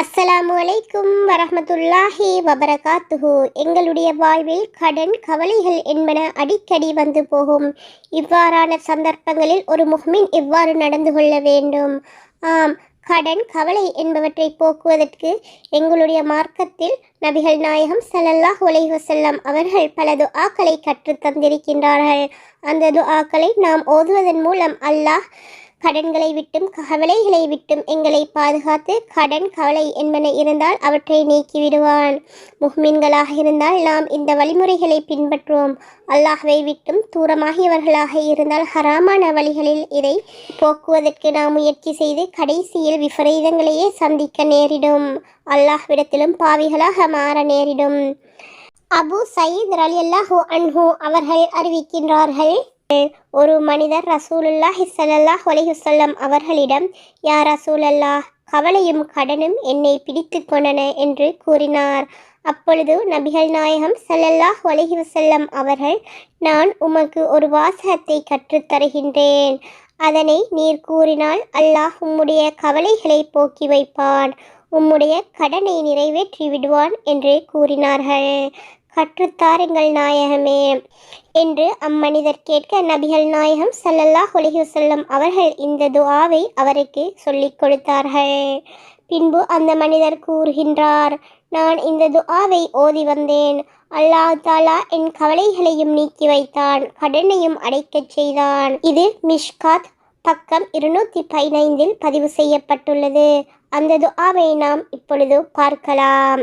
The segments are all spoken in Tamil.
அஸ்ஸலாமு அலைக்கும் வரமத்துல்லாஹி வபரகாத்துஹு. எங்களுடைய வாழ்வில் கடன் கவலைகள் என்பன அடிக்கடி வந்து போகும். இவ்வாறான சந்தர்ப்பங்களில் ஒரு முஹ்மின் இவ்வாறு நடந்து கொள்ள வேண்டும். ஆம் கடன் கவலை என்பவற்றை போக்குவதற்கு எங்களுடைய மார்க்கத்தில் நபிகள் நாயகம் ஸல்லல்லாஹு அலைஹி வஸல்லம் அவர்கள் பல துஆக்களை கற்றுத் தந்திருக்கின்றார்கள். அந்த துஆக்களை நாம் ஓதுவதன் மூலம் அல்லாஹ் கடன்களை விட்டும் கவலைகளை விட்டும் எங்களை பாதுகாத்து கடன் கவலை என்பன இருந்தால் அவற்றை நீக்கிவிடுவான். முஹ்மின்களாக இருந்தால் நாம் இந்த வழிமுறைகளை பின்பற்றுவோம். அல்லாஹ்வை விட்டும் தூரமாகியவர்களாக இருந்தால் ஹராமான வழிகளில் இதை போக்குவதற்கு நாம் முயற்சி செய்து கடைசியில் விபரீதங்களையே சந்திக்க நேரிடும். அல்லாஹ்விடத்திலும் பாவிகளாக மாற நேரிடும். அபு சயீத் ரலியல்லாஹு அன்ஹூ அவர்கள் அறிவிக்கின்றார்கள் ஒரு மனிதர் ரசூலுல்லா ஸல்லல்லாஹு அலைஹி அவர்களிடம் யா ரசூலல்லாஹ் கவலையும் கடனும் என்னை பிடித்து கொண்டன என்று கூறினார். அப்பொழுது நபிகள் நாயகம் சல்லல்லாஹ் அலைஹி வசல்லம் அவர்கள் நான் உமக்கு ஒரு வாசகத்தை கற்றுத் தருகின்றேன். அதனை நீர் கூறினால் அல்லாஹ் உம்முடைய கவலைகளை போக்கி வைப்பான். உம்முடைய கடனை நிறைவேற்றி விடுவான் என்று கூறினார்கள். கற்றுத்தாருங்கள் நாயகமே என்று அம்மனிதர் கேட்க நபிகள் நாயகம் ஸல்லல்லாஹு அலைஹி அவர்கள் இந்த துஆவை அவருக்கு சொல்லிக் கொடுத்தார்கள். பின்பு அந்த மனிதர் கூறுகின்றார் நான் இந்த துஆவை ஓதி வந்தேன். அல்லாஹ் தாலா என் கவலைகளையும் நீக்கி வைத்தான் கடனையும் அடைக்கச் செய்தான். இது மிஷ்காத் பக்கம் இருநூத்தி பதினைந்தில் பதிவு செய்யப்பட்டுள்ளது. அந்த துஆவை நாம் இப்பொழுது பார்க்கலாம்.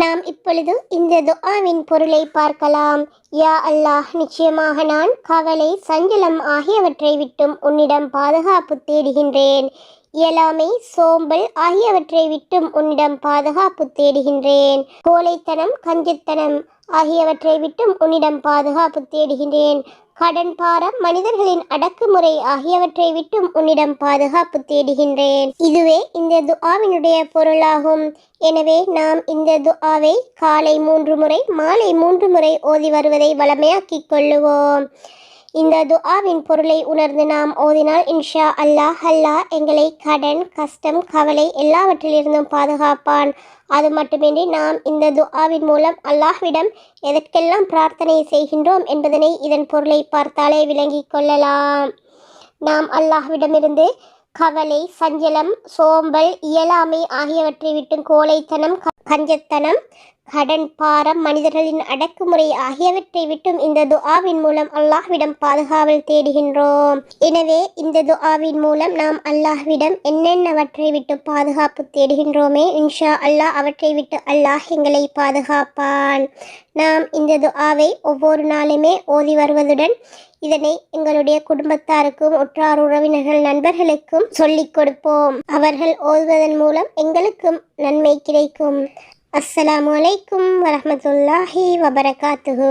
நாம் இப்பொழுது இந்த துஆவின் பொருளை பார்க்கலாம். யா அல்லாஹ் நிச்சயமாக நான் கவலை சஞ்சலம் ஆகியவற்றை விட்டும் உன்னிடம் பாதுகாப்பு தேடுகின்றேன். இயலாமை சோம்பல் ஆகியவற்றை விட்டும் உன்னிடம் பாதுகாப்பு தேடுகின்றேன். கோழைத்தனம் கஞ்சத்தனம் ஆகியவற்றை விட்டும் உன்னிடம் பாதுகாப்பு தேடுகின்றேன். கடன் பாரம் மனிதர்களின் அடக்குமுறை ஆகியவற்றை விட்டும் உன்னிடம் பாதுகாப்பு தேடுகின்றேன். இதுவே இந்த துஆவினுடைய பொருளாகும். எனவே நாம் இந்த துஆவை காலை மூன்று முறை மாலை மூன்று முறை ஓதி வருவதை வளமையாக்கிக் கொள்ளுவோம். இந்த துஆவின் பொருளை உணர்ந்து நாம் ஓதினால் இன்ஷா அல்லாஹ் அல்லாஹ் எங்களை கடன் கஷ்டம் கவலை எல்லாவற்றிலிருந்தும் பாதுகாப்பான். அது மட்டுமின்றி நாம் இந்த துஆவின் மூலம் அல்லாஹ்விடம் எதற்கெல்லாம் பிரார்த்தனை செய்கின்றோம் என்பதனை இதன் பொருளை பார்த்தாலே விளங்கிக் கொள்ளலாம். நாம் அல்லாஹ்விடமிருந்து கவலை சஞ்சலம் சோம்பல் இயலாமை ஆகியவற்றை விட்டு கோழைத்தனம் க- கஞ்சத்தனம் கடன் பாரம் மனிதர்களின் அடக்குமுறை ஆகியவற்றை விட்டும் இந்த துஆவின் மூலம் அல்லாஹ்விடம் பாதுகாவல் தேடுகின்றோம். எனவே இந்த துஆவின் மூலம் நாம் அல்லாஹ்விடம் என்னென்னவற்றை விட்டு பாதுகாப்பு தேடுகின்றோமே இன்ஷா அல்லாஹ் அவற்றை விட்டு அல்லாஹ் எங்களை பாதுகாப்பான். நாம் இந்த துஆவை ஒவ்வொரு நாளுமே ஓதி வருவதுடன் இதனை எங்களுடைய குடும்பத்தாருக்கும் உற்றார் உறவினர்கள் நண்பர்களுக்கும் சொல்லிக் கொடுப்போம். அவர்கள் ஓதுவதன் மூலம் எங்களுக்கும் நன்மை கிடைக்கும். அஸ்ஸலாமு அலைக்கும் வரமத்துல்லாஹி வபரகாத்துஹு.